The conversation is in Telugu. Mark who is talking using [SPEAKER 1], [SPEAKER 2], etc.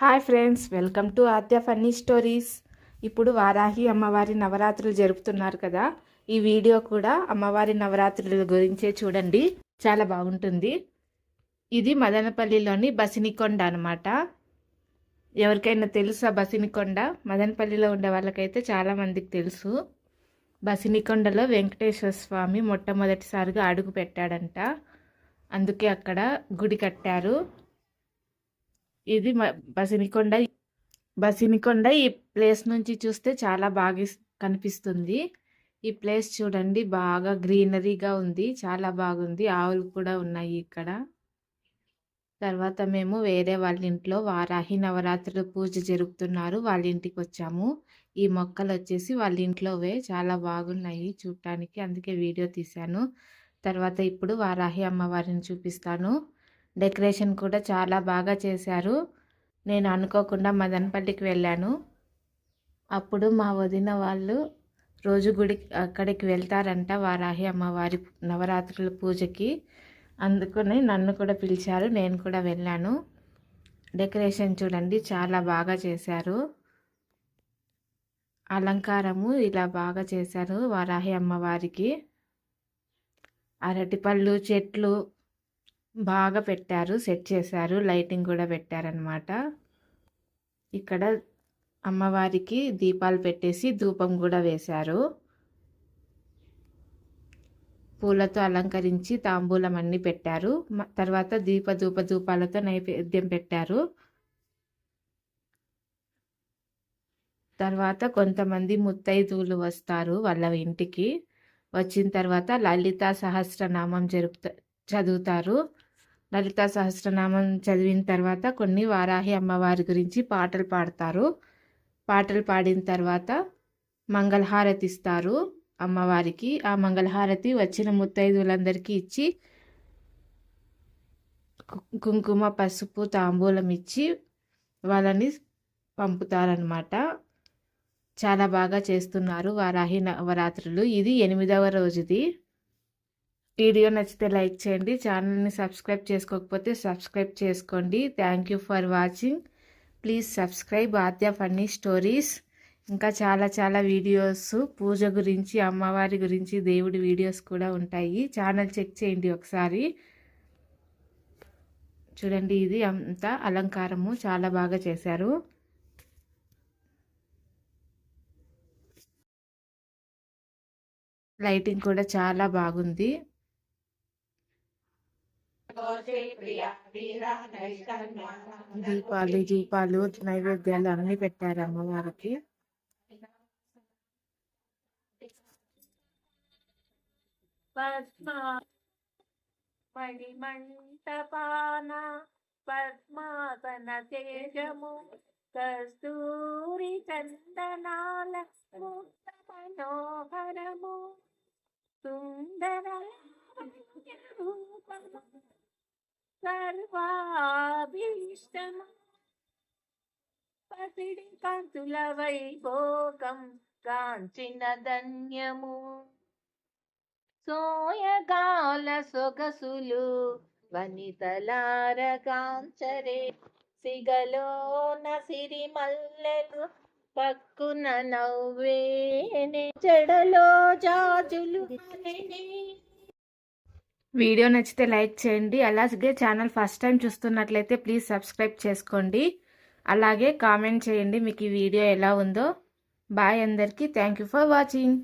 [SPEAKER 1] Hi friends welcome to Aadya funny stories. ఇప్పుడు వారాహి అమ్మవారి నవరాత్రులు జరుపుతున్నారు కదా ఈ వీడియో కూడా అమ్మవారి నవరాత్రుల గురించే చూడండి. చాలా బాగుంటుంది. ఇది మదనపల్లిలోని బసినికొండ అనమాట ఎవరికైనా తెలుసా బసినికొండ? మదనపల్లిలో ఉండే వాళ్ళకైతే చాలామందికి తెలుసు. బసినికొండలో వెంకటేశ్వర స్వామి మొట్టమొదటిసారిగా అడుగు పెట్టాడంట. అందుకే అక్కడ గుడి కట్టారు. ఇది బసినికొండ బసినికొండ ఈ ప్లేస్ నుంచి చూస్తే చాలా బాగా కనిపిస్తుంది. ఈ ప్లేస్ చూడండి బాగా గ్రీనరీగా ఉంది చాలా బాగుంది ఆవులు కూడా ఉన్నాయి ఇక్కడ. తర్వాత మేము వేరే వాళ్ళ ఇంట్లో వారాహి నవరాత్రుల పూజ జరుపుతున్నారు వాళ్ళ ఇంటికి వచ్చాము. ఈ మొక్కలు వచ్చేసి వాళ్ళ ఇంట్లోవే చాలా బాగున్నాయి చూడటానికి అందుకే వీడియో తీశాను. తర్వాత ఇప్పుడు వారాహి అమ్మవారిని చూపిస్తాను. డెకరేషన్ కూడా చాలా బాగా చేశారు. నేను అనుకోకుండా మదనపల్లికి వెళ్ళాను. అప్పుడు మా వదిన వాళ్ళు రోజు గుడి అక్కడికి వెళ్తారంట వారాహి అమ్మవారి నవరాత్రుల పూజకి. అందుకని నన్ను కూడా పిలిచారు నేను కూడా వెళ్ళాను. డెకరేషన్ చూడండి చాలా బాగా చేశారు. అలంకారము ఇలా బాగా చేశారు వారాహి అమ్మవారికి. అరటిపళ్ళు చెట్లు బాగా పెట్టారు సెట్ చేశారు లైటింగ్ కూడా పెట్టారనమాట ఇక్కడ అమ్మవారికి దీపాలు పెట్టేసి ధూపం కూడా వేశారు. పూలతో అలంకరించి తాంబూలం అన్ని పెట్టారు. తర్వాత దీప ధూప ధూపాలతో నైవేద్యం పెట్టారు. తర్వాత కొంతమంది ముత్తైదువులు వస్తారు వాళ్ళ ఇంటికి. వచ్చిన తర్వాత లలిత సహస్రనామం జరుపుతా చదువుతారు. లలిత సహస్రనామం చదివిన తర్వాత కొన్ని వారాహి అమ్మవారి గురించి పాటలు పాడతారు. పాటలు పాడిన తర్వాత మంగళహారతి ఇస్తారు అమ్మవారికి. ఆ మంగళహారతి వచ్చిన ముత్తైదులందరికీ ఇచ్చి కుంకుమ పసుపు తాంబూలం ఇచ్చి వాళ్ళని పంపుతారనమాట చాలా బాగా చేస్తున్నారు వారాహి నవరాత్రులు. ఇది ఎనిమిదవ రోజుది. వీడియో నచ్చితే లైక్ చేయండి. ఛానల్ని సబ్స్క్రైబ్ చేసుకోకపోతే సబ్స్క్రైబ్ చేసుకోండి. Thank you for watching please subscribe Aadya funny stories ఇంకా చాలా చాలా వీడియోస్ పూజ గురించి అమ్మవారి గురించి దేవుడి వీడియోస్ కూడా ఉంటాయి. ఛానల్ చెక్ చేయండి ఒకసారి. చూడండి ఇది అంతా అలంకారము. చాలా బాగా చేశారు. లైటింగ్ కూడా చాలా బాగుంది. దీపాలు దీపాలు నైవేద్యాలు అన్ని పెట్టారు అమ్మవారికి
[SPEAKER 2] పద్మా మణిమంటపాన పద్మాసన తేజము కస్తూరి చందనాల ముక్త మనోహరము సర్వాభీష్టము? పసిడి కాంతుల వైభోగం కాంచిన ధన్యము. సోయగాల సొగసులు వనితలార కాంచరే సిగలోన సిరి మల్లెలు పక్కున నవ్వేనే చెడలో జాజులు.
[SPEAKER 1] వీడియో నచ్చితే లైక్ చేయండి. అలాగే ఛానల్ ఫస్ట్ టైం చూస్తున్నట్లయితే ప్లీజ్ సబ్స్క్రైబ్ చేసుకోండి. అలాగే కామెంట్ చేయండి మీకు ఈ వీడియో ఎలా ఉందో. బాయ్ అందరికీ. Thank you for watching.